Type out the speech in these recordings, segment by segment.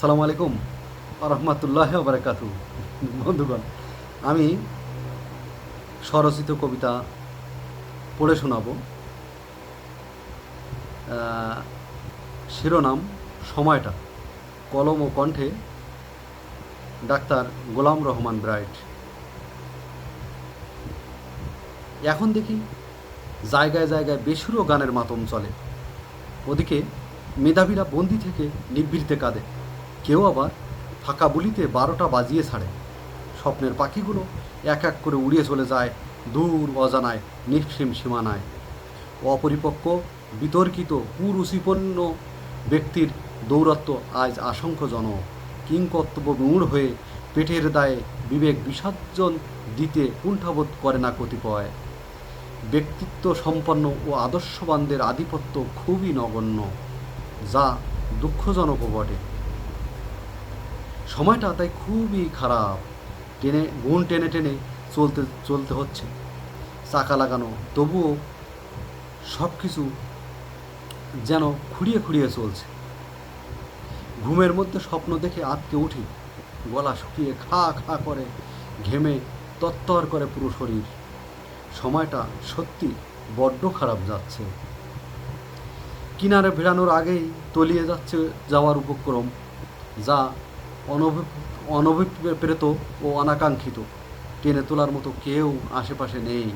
সালামু আলাইকুম রহমতুল্লাহ বারাকাতু। বন্ধুগণ, আমি স্বরচিত কবিতা পড়ে শোনাব। শিরোনাম, সময়টা। কলম ও কণ্ঠে ডাক্তার গোলাম রহমান ব্রাইট। এখন দেখি জায়গায় জায়গায় বেসুরো গানের মাতম চলে। ওদিকে মেধাবীরা বন্দি থেকে নিবৃত্তে কাঁদে। কেউ আবার ফাঁকা বুলিতে বারোটা বাজিয়ে ছাড়ে। স্বপ্নের পাখিগুলো এক এক করে উড়িয়ে চলে যায় দূর অজানায়, নিঃসীম সীমানায়। অপরিপক্ক, বিতর্কিত কুরুচিপন্ন ব্যক্তির দৌরত্ব আজ আশঙ্কজনক। কিংকর্তব্য মূঢ় হয়ে পেটের দায়ে বিবেক বিসর্জন দিতে কুণ্ঠাবোধ করে না কতিপয়। ব্যক্তিত্ব সম্পন্ন ও আদর্শবানদের আধিপত্য খুবই নগণ্য, যা দুঃখজনকও বটে। সময়টা তাই খুবই খারাপ। টেনে, গুণ টেনে টেনে চলতে চলতে হচ্ছে। চাকা লাগানো, তবুও সব কিছু যেন খুঁড়িয়ে খুঁড়িয়ে চলছে। ঘুমের মধ্যে স্বপ্ন দেখে আটকে উঠি। গলা শুকিয়ে খা খা করে ঘেমে তত্তর করে পুরো শরীর। সময়টা সত্যি বড্ড খারাপ যাচ্ছে। কিনারে ভিড়ানোর আগেই তলিয়ে যাচ্ছে যাওয়ার উপক্রম, যা অনভি অনভিপ্রেত ও অনাকাঙ্ক্ষিত। টেনে তোলার মতো কেউ আশেপাশে নেই।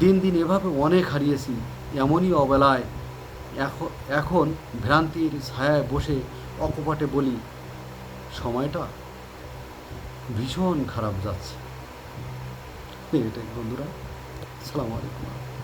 দিন দিন এভাবে অনেক হারিয়েছি, এমনই অবেলায় এখন এখন ভ্রান্তির ছায়ায় বসে অকপটে বলি, সময়টা ভীষণ খারাপ যাচ্ছে। এটাই বন্ধুরা, সালাম আলাইকুম।